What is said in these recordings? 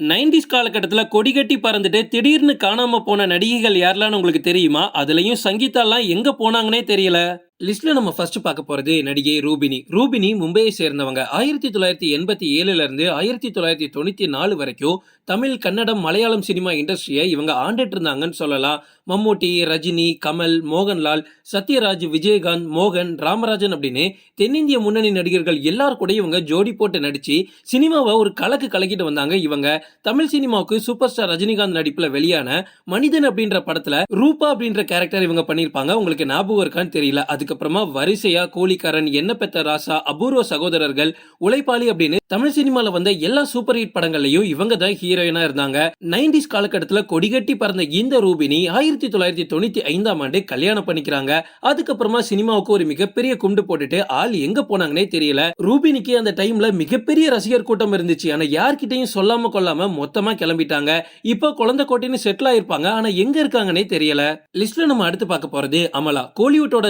Nineties காலகட்டத்தில் கொடிகட்டி பறந்துட்டு திடீர்னு காணாமல் போன நடிகைகள் யாரெல்லாம் உங்களுக்கு தெரியுமா? அதுலேயும் சங்கீதாலாம் எங்கே போனாங்கன்னே தெரியல. லிஸ்ட்ல நம்ம ஃபர்ஸ்ட் பார்க்க போறது நடிகை ரூபினி. ரூபினி மும்பையை சேர்ந்தவங்க. ஆயிரத்தி தொள்ளாயிரத்தி எண்பத்தி ஏழுல இருந்து ஆயிரத்தி தொள்ளாயிரத்தி தொண்ணூத்தி நாலு வரைக்கும் தமிழ் கன்னடம் மலையாளம் சினிமா இண்டஸ்ட்ரியை இவங்க ஆண்டுட்டு இருந்தாங்கன்னு சொல்லலாம். மம்மூட்டி ரஜினி கமல் மோகன்லால் சத்யராஜ் விஜயகாந்த் மோகன் ராமராஜன் அப்படின்னு தென்னிந்திய முன்னணி நடிகர்கள் எல்லார் கூட இவங்க ஜோடி போட்டு நடிச்சு சினிமாவை ஒரு கலக்கு கலக்கிட்டு வந்தாங்க இவங்க. தமிழ் சினிமாவுக்கு சூப்பர் ஸ்டார் ரஜினிகாந்த் நடிப்புல வெளியான மனிதன் அப்படின்ற படத்துல ரூபா அப்படின்ற கேரக்டர் இவங்க பண்ணியிருப்பாங்க. உங்களுக்கு ஞாபகம் இருக்கான்னு தெரியல. அதுக்கு அதுக்கப்புறமா வரிசையா கூலிக்காரன் என்ன பெத்த ராசா அபூர்வ சகோதரர்கள் உழைப்பாளி அப்படின்னு தமிழ் சினிமால வந்த எல்லா சூப்பர் ஹிட் படங்கள்லயும் இவங்க தான் ஹீரோயினா இருந்தாங்க. நைன்டிஸ் காலகட்டத்துல கொடிகட்டி பறந்த இந்த ரூபினி ஆயிரத்தி தொள்ளாயிரத்தி தொண்ணூத்தி ஐந்தாம் ஆண்டு கல்யாணம் பண்ணிக்கிறாங்க. அதுக்கப்புறமா சினிமாவுக்கு ஒரு மிகப்பெரிய குண்டு போட்டுட்டு ஆள் எங்க போனாங்கன்னே தெரியல. ரூபினிக்கு அந்த டைம்ல மிகப்பெரிய ரசிகர் கூட்டம் இருந்துச்சு. ஆனா யார்கிட்டயும் சொல்லாம கொள்ளாம மொத்தமா கிளம்பிட்டாங்க. இப்போ குழந்தை கோட்டைன்னு செட்டில் ஆயிருப்பாங்க. ஆனா எங்க இருக்காங்கன்னே தெரியல. லிஸ்ட்ல நம்ம அடுத்து பார்க்க போறது அமலா. கோலிவுட்டோட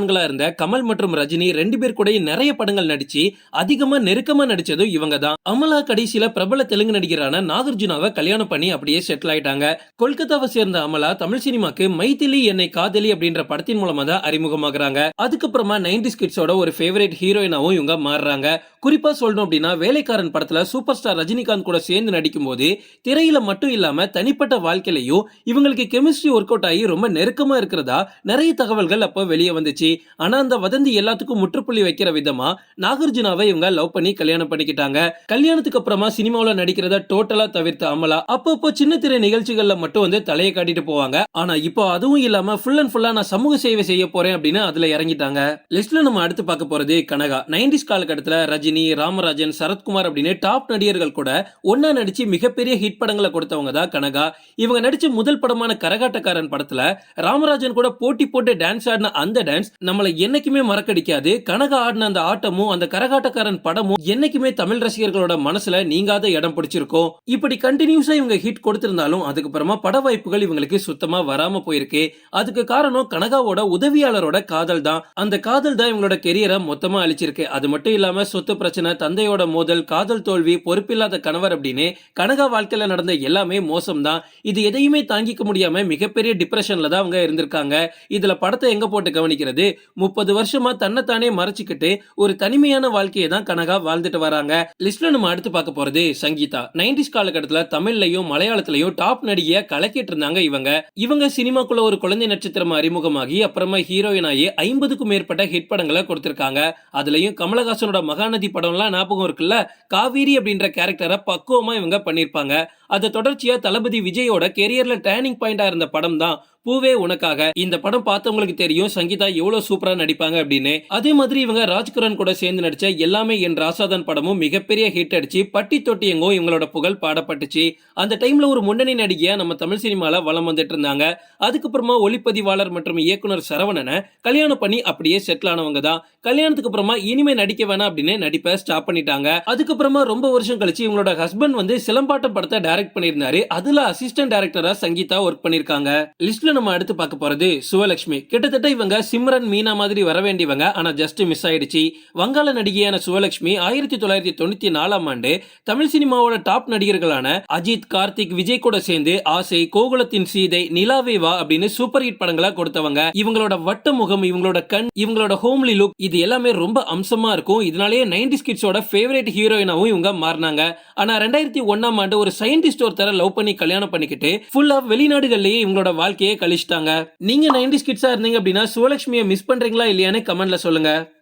ஜாம்பவான்களா இருந்த கமல் மற்றும் ரஜினி ரெண்டு பேர் கூட நிறைய படங்கள் நடிச்சு அதிகமா நெருக்கமா நடிச்சதும் இவங்க தான் அமலா கடைசியில பிரபல தெலுங்கு நடிகரான நாகார்ஜுனாவை கல்யாணம் பண்ணி அப்படியே செட்டில் ஆயிட்டாங்க. கொல்கத்தாவை சேர்ந்த அமலா தமிழ் சினிமாக்கு மைதிலி என்னை காதலி அப்படின்ற படத்தின் மூலமா தான் அறிமுகமாகறாங்க. அதுக்கப்புறமா நைன்டி ஸ்கிட்ஸோட ஒரு ஃபேவரட் ஹீரோயினாவும் இவங்க மாறுறாங்க. குறிப்பா சொல்லணும் அப்படின்னா வேலைக்காரன் படத்துல சூப்பர் ஸ்டார் ரஜினிகாந்த் கூட சேர்ந்து நடிக்கும் போது திரையில மட்டும் இல்லாம தனிப்பட்ட வாழ்க்கையிலையும் இவங்களுக்கு கெமிஸ்ட்ரி ஒர்க் அவுட் ஆகி ரொம்ப நெருக்கமா இருக்கிறதா நிறைய தகவல்கள் அப்போ வெளியே வந்துச்சு. ஆனா அந்த வதந்தி எல்லாத்துக்கும் முற்றுப்புள்ளி வைக்கிற விதமா நாகார்ஜுனாவை இவங்க லவ் பண்ணி கல்யாணம் பண்ணிக்கிட்டாங்க. கல்யாணத்துக்கு அப்புறமா சினிமாவில் நடிக்கிறத டோட்டலா தவிர்த்து அமலா. அப்பப்போ சின்ன திரை நிகழ்ச்சிகள்ல மட்டும் வந்து தலையை காட்டிட்டு போவாங்க. ஆனா இப்போ அதுவும் இல்லாம ஃபுல் அண்ட் ஃபுல்லா நான் சமூக சேவை செய்ய போறேன் அப்படின்னு அதுல இறங்கிட்டாங்க. லிஸ்ட்ல நம்ம அடுத்து பார்க்க போறது கனகா. நைன்டிஸ் காலகட்டத்தில் ரஜினி ராமராஜன் சரத்குமார் அப்படின்னு டாப் நடிகர்கள் கூட ஒன்னா நடிச்சு மிகப்பெரிய ஹிட் படங்களை கொடுத்தவங்க தான் கனகா. இவங்க நடிச்ச முதல் படமான கரகாட்டக்காரன் படத்துல ராமராஜன் கூட போட்டி போட்டு டான்ஸ் ஆடின அந்த டான்ஸ் நம்மளை என்னைக்குமே மறக்கடிக்காது. கனகா ஆடின அந்த ஆட்டமும் அந்த கரகாட்டக்காரன் படமும் என்னைக்குமே தமிழ் ரசிகர்களோட மனசுல நீங்காத இடம் பிடிச்சிருக்கும். இப்படி கண்டினியூஸா இவங்க ஹிட் கொடுத்திருந்தாலும் அதுக்கப்புறமா பட வாய்ப்புகள் இவங்களுக்கு சுத்தமா வராம போயிருக்கு. அதுக்கு காரணம் கனகாவோட உதவியாளரோட காதல் தான். அந்த காதல் தான் இவங்களோட கெரியரை மொத்தமா அழிச்சிருக்கு. அது மட்டும் இல்லாம சொத்து பிரச்சனை தந்தையோட மோதல் காதல் தோல்வி பொறுப்பில்லாத கணவர் அப்படின்னு கனகா வாழ்க்கையில நடந்த எல்லாமே மோசம் தான் இது எதையுமே தாங்கிக்க முடியாம மிகப்பெரிய டிப்ரெஷன்ல தான் அவங்க இருந்திருக்காங்க. இதுல படத்தை எங்க போட்டு கவனிக்கிறது? முப்பது வருஷமா தன்னைத்தானே மறைச்சிக்கிட்டு ஒரு தனிமையான வாழ்க்கையை தான் கனகா வாழ்ந்துட்டு வராங்க. லிஸ்ட்ல நம்ம அடுத்து பார்க்க போறது சங்கீதா. நைன்டிஸ் காலகட்டத்துல தமிழ்லையும் மலையாளத்திலையும் டாப் நடிகையா கலக்கிட்டு இருந்தாங்க இவங்க. இவங்க சினிமாக்குள்ள ஒரு குழந்தை நட்சத்திரமா அறிமுகமாகி அப்புறமா ஹீரோயின் ஆகி ஐம்பதுக்கும் மேற்பட்ட ஹிட் படங்களை கொடுத்திருக்காங்க. அதுலயும் கமலஹாசனோட மகாநதி படம்லாம் ஞாபகம் இருக்குல்ல? காவேரி அப்படின்ற கேரக்டரை பக்குவமா இவங்க பண்ணிருப்பாங்க அதை தொடர்ச்சியா தளபதி விஜயோட கெரியர்ல டேர்னிங் பாயிண்டா இருந்த படம் தான் பூவே உனக்காக. இந்த படம் பார்த்தவங்களுக்கு தெரியும் சங்கீதா எவ்வளவு சூப்பரா நடிப்பாங்க அப்படின்னு. அதே மாதிரி இவங்க ராஜ்குரன் கூட சேர்ந்து நடிச்ச எல்லாமே என் ராசாதன் படமும் மிகப்பெரிய ஹிட் அடிச்சு பட்டி தொட்டி எங்கோ இவங்களோட புகழ் பாடப்பட்டுச்சு. அந்த டைம்ல ஒரு முன்னணி நடிகையா நம்ம தமிழ் சினிமால வலம் வந்துட்டு இருந்தாங்க. அதுக்கப்புறமா ஒளிப்பதிவாளர் மற்றும் இயக்குனர் சரவணனை கல்யாணம் பண்ணி அப்படியே செட்டில் ஆனவங்க தான். கல்யாணத்துக்கு அப்புறமா இனிமே நடிக்க வேணாம் அப்படின்னு நடிப்பை ஸ்டாப் பண்ணிட்டாங்க. அதுக்கப்புறமா ரொம்ப வருஷம் கழிச்சு இவங்களோட ஹஸ்பண்ட் வந்து சிலம்பாட்டம் படத்தை டைரக்ட் பண்ணியிருந்தாரு. அதுல அசிஸ்டன்ட் டைரக்டரா சங்கீதா ஒர்க் பண்ணிருக்காங்க லிஸ்ட்ல நம்ம அடுத்து பார்க்க போறது சுவலட்சுமி கிட்டத்தட்ட இவங்க சிம்ரன் மீனா மாதிரி வர வேண்டியவங்க. ஆனா ஜஸ்ட் மிஸ் ஆயிடுச்சு. வங்காள நடிகையான சுவலட்சுமி ஆயிரத்தி தொள்ளாயிரத்தி தொண்ணூத்தி நாலாம் ஆண்டு தமிழ் சினிமாவோட டாப் நடிகர்களான அஜித் கார்த்திக் விஜய் கூட சேர்ந்து ஆசை கோகுலத்தின் சீதை நிலாவே வா அப்படின்னு சூப்பர் ஹிட் படங்களா கொடுத்தவங்க. இவங்களோட வட்ட முகம் இவங்களோட கண் இவங்களோட ஹோம்லி லுக் இது எல்லாமே ரொம்ப அம்சமா இருக்கும். இதனாலேயே நைன்டி கிட்ஸோட ஃபேவரேட் ஹீரோயினாவும் இவங்க மாறினாங்க. ஆனா ரெண்டாயிரத்தி ஒன்னாம் ஆண்டு ஒரு சயின்டிஸ்ட் ஒருத்தர லவ் பண்ணி கல்யாணம் பண்ணிக்கிட்டு ஃபுல்லா வெளிநாடுகள்லயே இவங்களோட வாழ்க்கையை கழிச்சிட்டாங்க. நீங்க நைன்டி கிட்ஸா இருந்தீங்க அப்படின்னா சுவலட்சுமியை மிஸ் பண்றீங்களா இல்லையான்னு கமெண்ட்ல சொல்லுங்க.